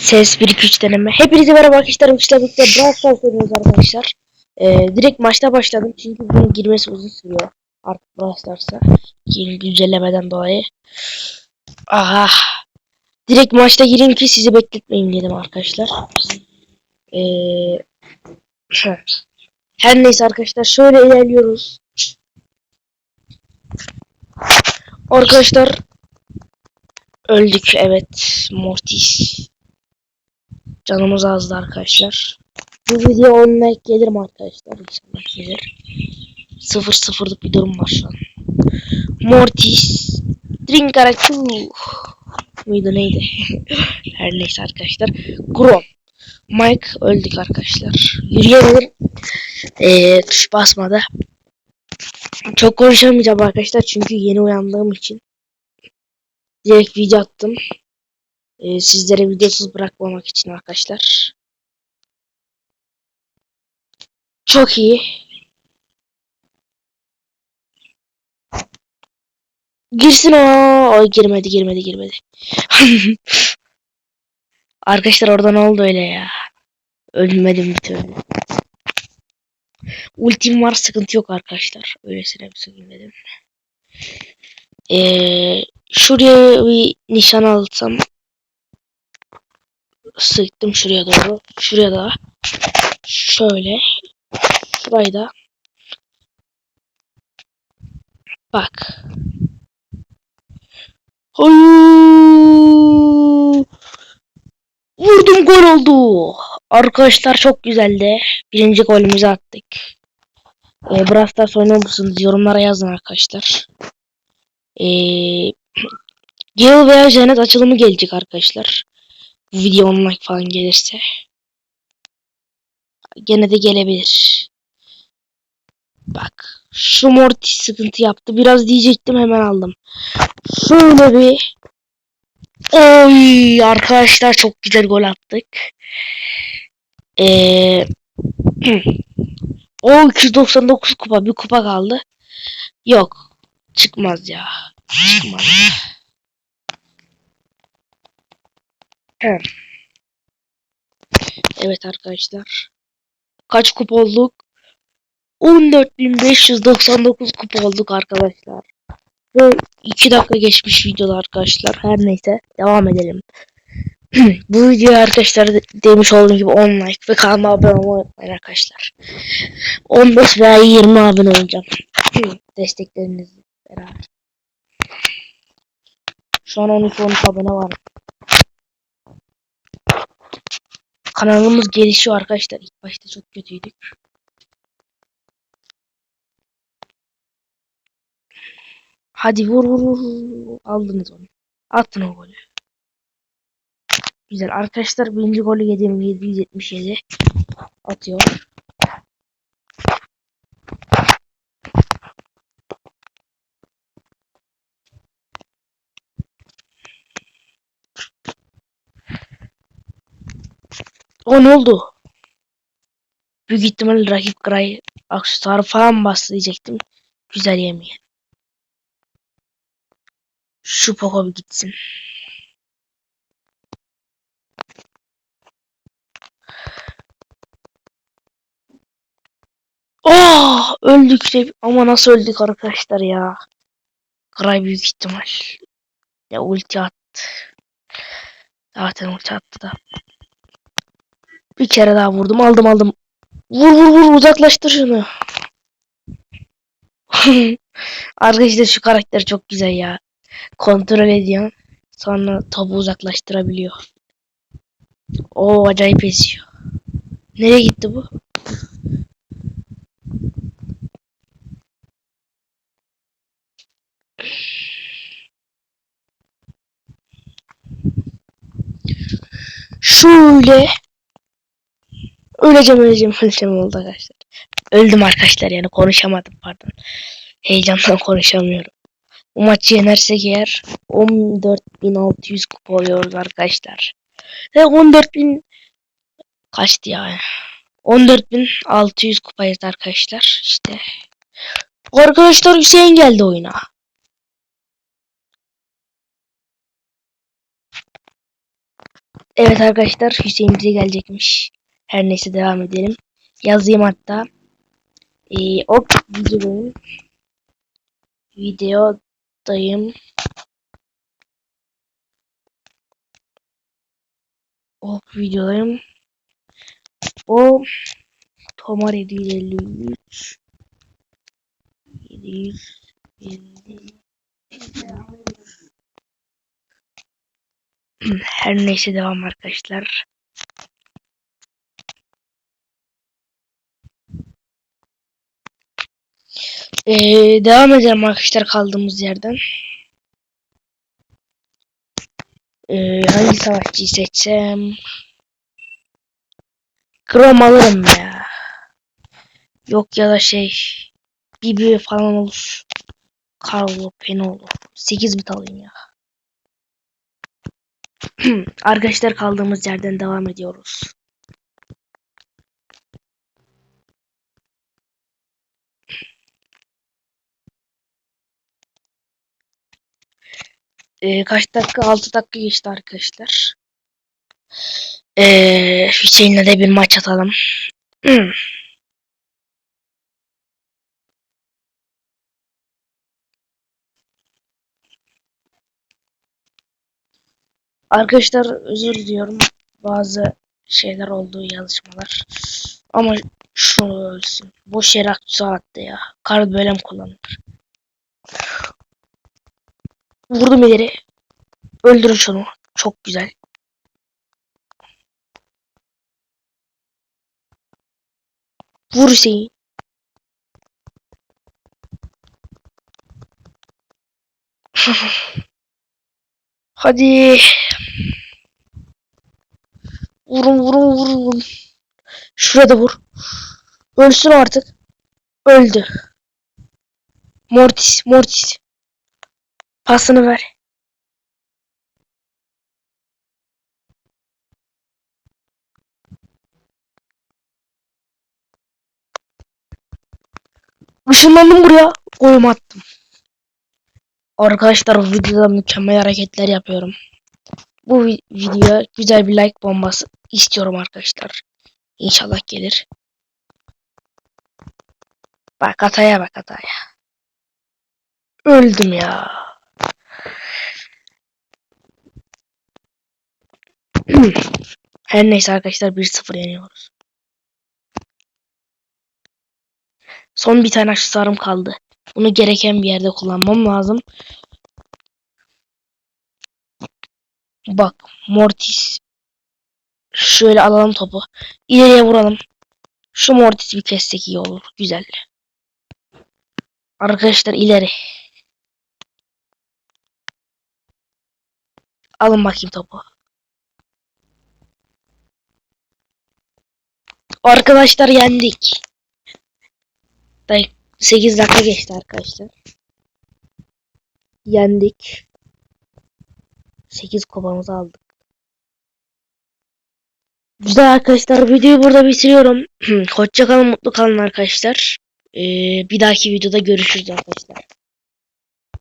Ses 1 2 3 deneme. Hepinize merhaba arkadaşlar. Birlikte Brawl Stars arkadaşlar. Ee, direkt maçta başladım çünkü bunun girmesi uzun sürüyor. Artık Brawl Stars'a. Güncellemeden dolayı. Aha. Direkt maçta gireyim ki sizi bekletmeyeyim dedim arkadaşlar. Ee, her neyse arkadaşlar şöyle ilerliyoruz. Arkadaşlar öldük evet Mortis. Canımız azdı arkadaşlar. Bu video 10 like gelir mi arkadaşlar? İnşallah gelir. 0 sıfırlık bir durum var şu an. Mortis. Drinkaraku. Muydu neydi? Her neyse arkadaşlar. Grom. Mike öldük arkadaşlar. Yürüyebilir. Ee, tuş basmadı. Çok konuşamayacağım arkadaşlar çünkü yeni uyandığım için. Direkt video attım. Ee, sizlere videosuz bırakmamak için arkadaşlar. Çok iyi. Girsin o. Ay girmedi girmedi girmedi. arkadaşlar orada ne oldu öyle ya? Ölmedim bir türlü. Ultim var sıkıntı yok arkadaşlar. Öylesine bir söyledim. Ee, şuraya bir nişan alsam sıktım şuraya doğru. Şuraya da şöyle. Şurayı da bak. Hayır. Vurdum gol oldu. Arkadaşlar çok güzeldi. Birinci golümüzü attık. Ee, Brawl Stars oynuyor musunuz? Yorumlara yazın arkadaşlar. Ee, Gale veya Janet açılımı gelecek arkadaşlar. Bu video 10 like falan gelirse. Gene de gelebilir. Bak. Şu Mortis sıkıntı yaptı. Biraz diyecektim hemen aldım. Şöyle bir Oy arkadaşlar çok güzel gol attık. Ee, o 299 kupa bir kupa kaldı. Yok. Çıkmaz ya. Çıkmaz ya. Evet. Arkadaşlar. Kaç kupa olduk? 14.599 kupa olduk arkadaşlar. Ve 2 dakika geçmiş videoda arkadaşlar. Her neyse devam edelim. Bu videoya arkadaşlar demiş olduğum gibi 10 like ve kanalıma abone olmayı arkadaşlar. 15 veya 20 abone olacağım. Desteklerinizle beraber. Şu an 12-13 abone var. Kanalımız gelişiyor arkadaşlar. İlk başta çok kötüydük. Hadi vur vur vur. Aldınız onu. Attın o golü. Güzel. Arkadaşlar birinci golü yedim. 777 atıyor. O ne oldu? Büyük ihtimalle rakip Gray aksesuarı falan bastı diyecektim. Güzel yemeyen. Şu Poco bir gitsin. Oh öldük de ama nasıl öldük arkadaşlar ya. Gray büyük ihtimal. Ya ulti attı. Zaten ulti attı da. Bir kere daha vurdum aldım aldım. Vur vur vur uzaklaştır şunu. Arkadaşlar şu karakter çok güzel ya. Kontrol ediyor. Sonra topu uzaklaştırabiliyor. O acayip esiyor. Nereye gitti bu? Şöyle. Öleceğim öleceğim öleceğim oldu arkadaşlar. Öldüm arkadaşlar yani konuşamadım pardon. Heyecandan konuşamıyorum. Bu maçı yenersek eğer 14.600 kupa oluyoruz arkadaşlar. Ve 14.000 kaçtı ya? 14.600 kupayız arkadaşlar. İşte. Arkadaşlar Hüseyin geldi oyuna. Evet arkadaşlar Hüseyin bize gelecekmiş. Her neyse devam edelim. Yazayım hatta. Ee, o videodayım. Videodayım. O videodayım. O Tomar 753 750 Her neyse devam arkadaşlar. Ee, devam edelim arkadaşlar kaldığımız yerden. Ee, hangi savaşçıyı seçsem? Krom alırım ya. Yok ya da şey Bibi falan olur. Carlo Peno olur. 8 bit alayım ya. Arkadaşlar kaldığımız yerden devam ediyoruz. Ee, kaç dakika? 6 dakika geçti arkadaşlar. Ee, Hüseyin'le de bir maç atalım. Arkadaşlar özür diliyorum. Bazı şeyler oldu yazışmalar. Ama şunu ölsün. Boş yere aktüse attı ya. Kar böyle mi kullanılır? Vurdum ileri. Öldürün şunu. Çok güzel. Vur Hüseyin. Hadi. Vurun vurun vurun. Şurada vur. Ölsün artık. Öldü. Mortis, Mortis. Pasını ver. Işınlandım buraya. Golümü attım. Arkadaşlar videoda mükemmel hareketler yapıyorum. Bu vi- videoya güzel bir like bombası istiyorum arkadaşlar. İnşallah gelir. Bak hataya bak hataya. Öldüm ya. Her neyse arkadaşlar 1-0 yeniyoruz. Son bir tane aksesuarım kaldı. Bunu gereken bir yerde kullanmam lazım. Bak Mortis. Şöyle alalım topu. İleriye vuralım. Şu Mortis bir kessek iyi olur. Güzel. Arkadaşlar ileri. Alın bakayım topu. Arkadaşlar yendik. Day 8 dakika geçti arkadaşlar. Yendik. 8 kupamızı aldık. Güzel arkadaşlar videoyu burada bitiriyorum. Hoşça kalın mutlu kalın arkadaşlar. Ee, bir dahaki videoda görüşürüz arkadaşlar.